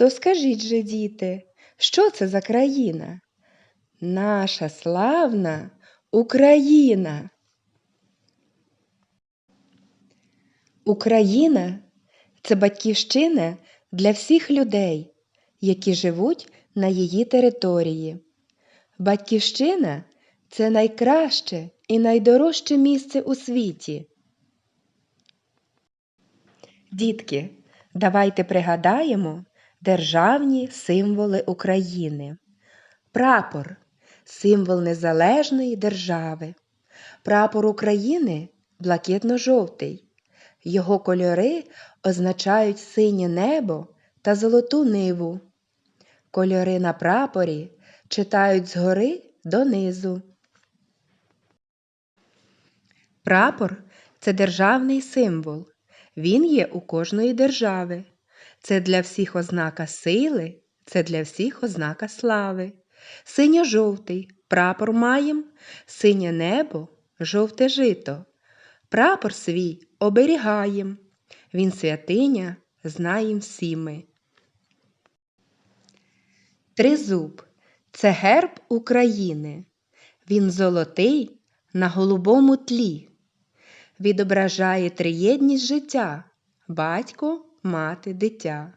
то скажіть же, діти, що це за країна? Наша славна Україна. Україна це батьківщина для всіх людей, які живуть на її території. Батьківщина це найкраще і найдорожче місце у світі. Дітки, давайте пригадаємо державні символи України. Прапор символ незалежної держави. Прапор України блакитно-жовтий. Його кольори означають синє небо та золоту ниву. Кольори на прапорі читають згори донизу. Прапор це державний символ. Він є у кожної держави. Це для всіх ознака сили, це для всіх ознака слави. Синьо-жовтий прапор маєм, синє небо, жовте жито. Прапор свій оберігаєм. Він святиня, знаєм всі ми. Тризуб це герб України. Він золотий на голубому тлі. Відображає триєдність життя батько, мати, дитя,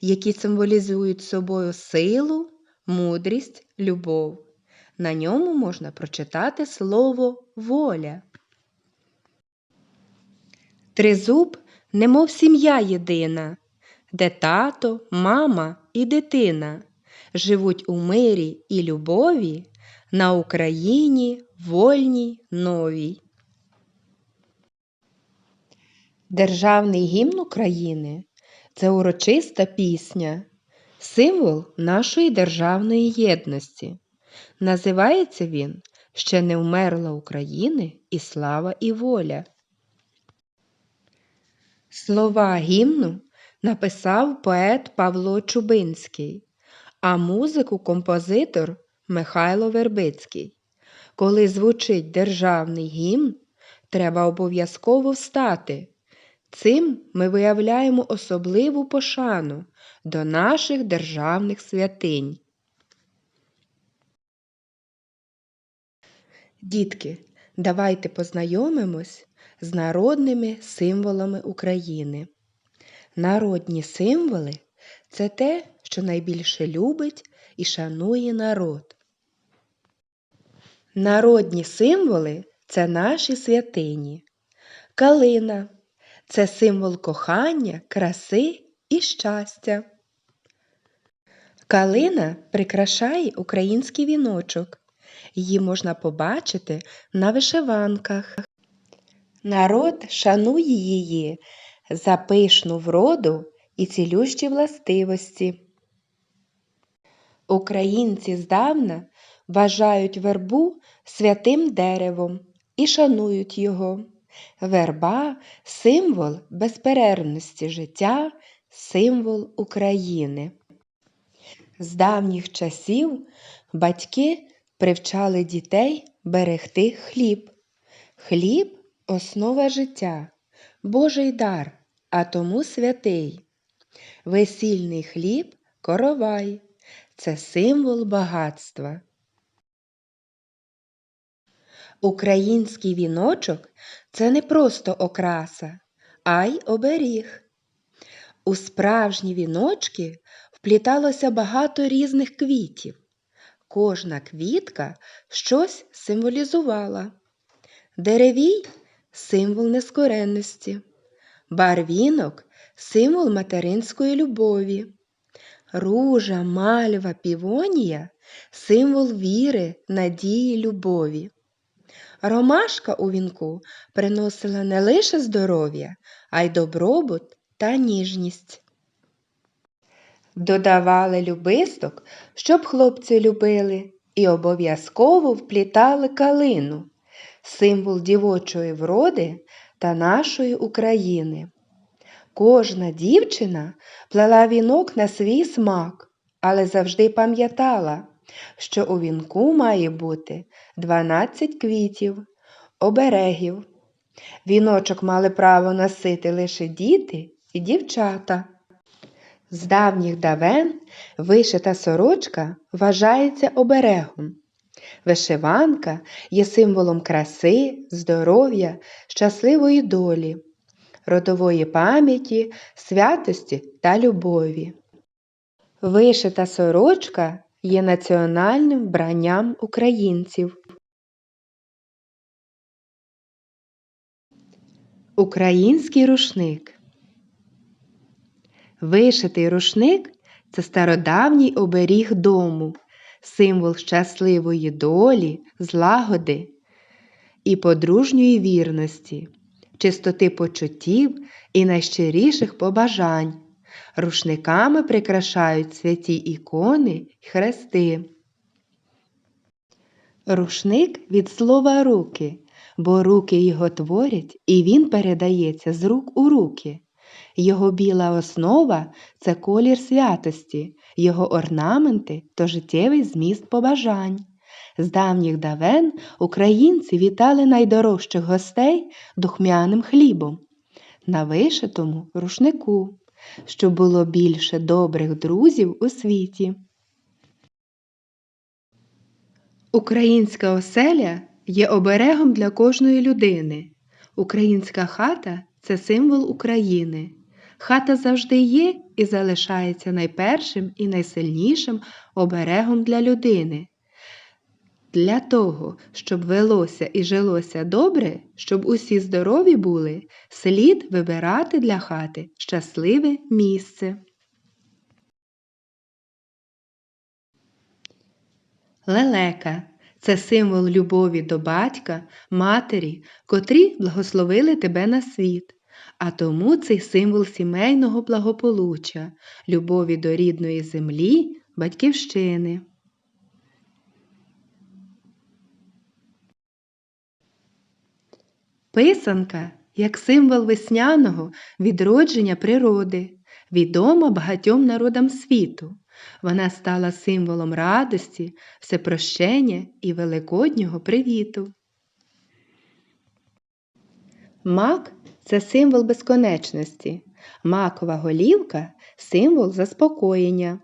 які символізують собою силу, мудрість, любов. На ньому можна прочитати слово воля. Тризуб, немов сім'я єдина, де тато, мама і дитина живуть у мирі і любові на Україні вольній новій. Державний гімн України це урочиста пісня, символ нашої державної єдності. Називається він Ще не вмерла України і слава і воля. Слова гімну написав поет Павло Чубинський, а музику композитор Михайло Вербицький. Коли звучить державний гімн, треба обов'язково встати. Цим ми виявляємо особливу пошану до наших державних святинь. Дітки, давайте познайомимось з народними символами України. Народні символи це те, що найбільше любить і шанує народ. Народні символи це наші святині. Калина це символ кохання, краси і щастя. Калина прикрашає український віночок. Її можна побачити на вишиванках. Народ шанує її за пишну вроду і цілющі властивості. Українці здавна вважають вербу святим деревом і шанують його. Верба символ безперервності життя, символ України. З давніх часів батьки привчали дітей берегти хліб. Хліб основа життя, Божий дар, а тому святий. Весільний хліб коровай це символ багатства. Український віночок це не просто окраса, а й оберіг. У справжні віночки впліталося багато різних квітів. Кожна квітка щось символізувала. Деревій символ нескоренності, барвінок символ материнської любові, ружа, мальва, півонія символ віри, надії, любові. Ромашка у вінку приносила не лише здоров'я, а й добробут та ніжність. Додавали любисток, щоб хлопці любили, і обов'язково вплітали калину, символ дівочої вроди та нашої України. Кожна дівчина плела вінок на свій смак, але завжди пам'ятала, що у вінку має бути 12 квітів, оберегів. Віночок мали право носити лише діти і дівчата. З давніх давен вишита сорочка вважається оберегом. Вишиванка є символом краси, здоров'я, щасливої долі, родової пам'яті, святості та любові. Вишита сорочка є національним вбранням українців. Український рушник Вишитий рушник це стародавній оберіг дому, символ щасливої долі, злагоди і подружньої вірності, чистоти почуттів і найщиріших побажань. Рушниками прикрашають святі ікони й хрести. Рушник від слова руки, бо руки його творять, і він передається з рук у руки. Його біла основа це колір святості, його орнаменти то життєвий зміст побажань. З давніх давен українці вітали найдорожчих гостей духмяним хлібом на вишитому рушнику, щоб було більше добрих друзів у світі. Українська оселя є оберегом для кожної людини. Українська хата це символ України. Хата завжди є і залишається найпершим і найсильнішим оберегом для людини. Для того, щоб велося і жилося добре, щоб усі здорові були, слід вибирати для хати щасливе місце. Лелека це символ любові до батька, матері, котрі благословили тебе на світ. А тому цей символ сімейного благополуччя, любові до рідної землі, батьківщини. Писанка як символ весняного відродження природи, відома багатьом народам світу. Вона стала символом радості, всепрощення і великоднього привіту. Мак це символ безконечності, макова голівка символ заспокоєння.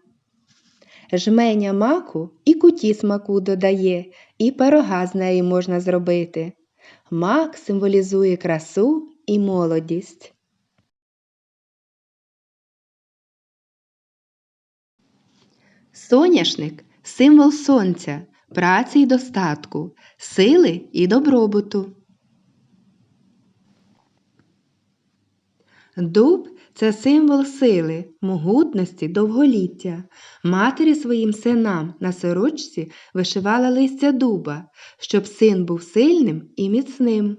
Жменя маку і куті смаку додає, і пирога з неї можна зробити. Мак символізує красу і молодість. Соняшник символ сонця, праці й достатку, сили і добробуту. Дуб це символ сили, могутності, довголіття. Матері своїм синам на сорочці вишивала листя дуба, щоб син був сильним і міцним.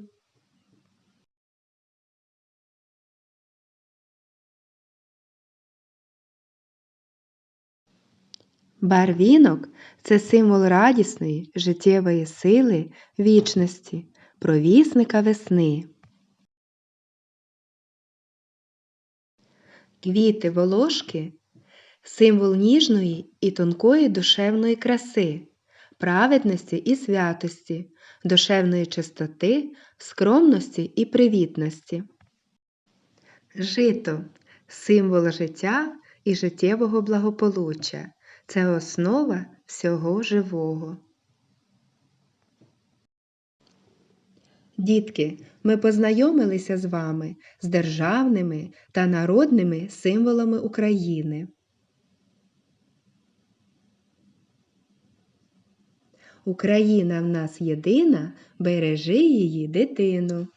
Барвінок це символ радісної, життєвої сили, вічності, провісника весни. Квіти волошки символ ніжної і тонкої душевної краси, праведності і святості, душевної чистоти, скромності і привітності. Жито символ життя і життєвого благополуччя. Це основа всього живого. Дітки, ми познайомилися з вами з державними та народними символами України. Україна в нас єдина, бережи її дитину.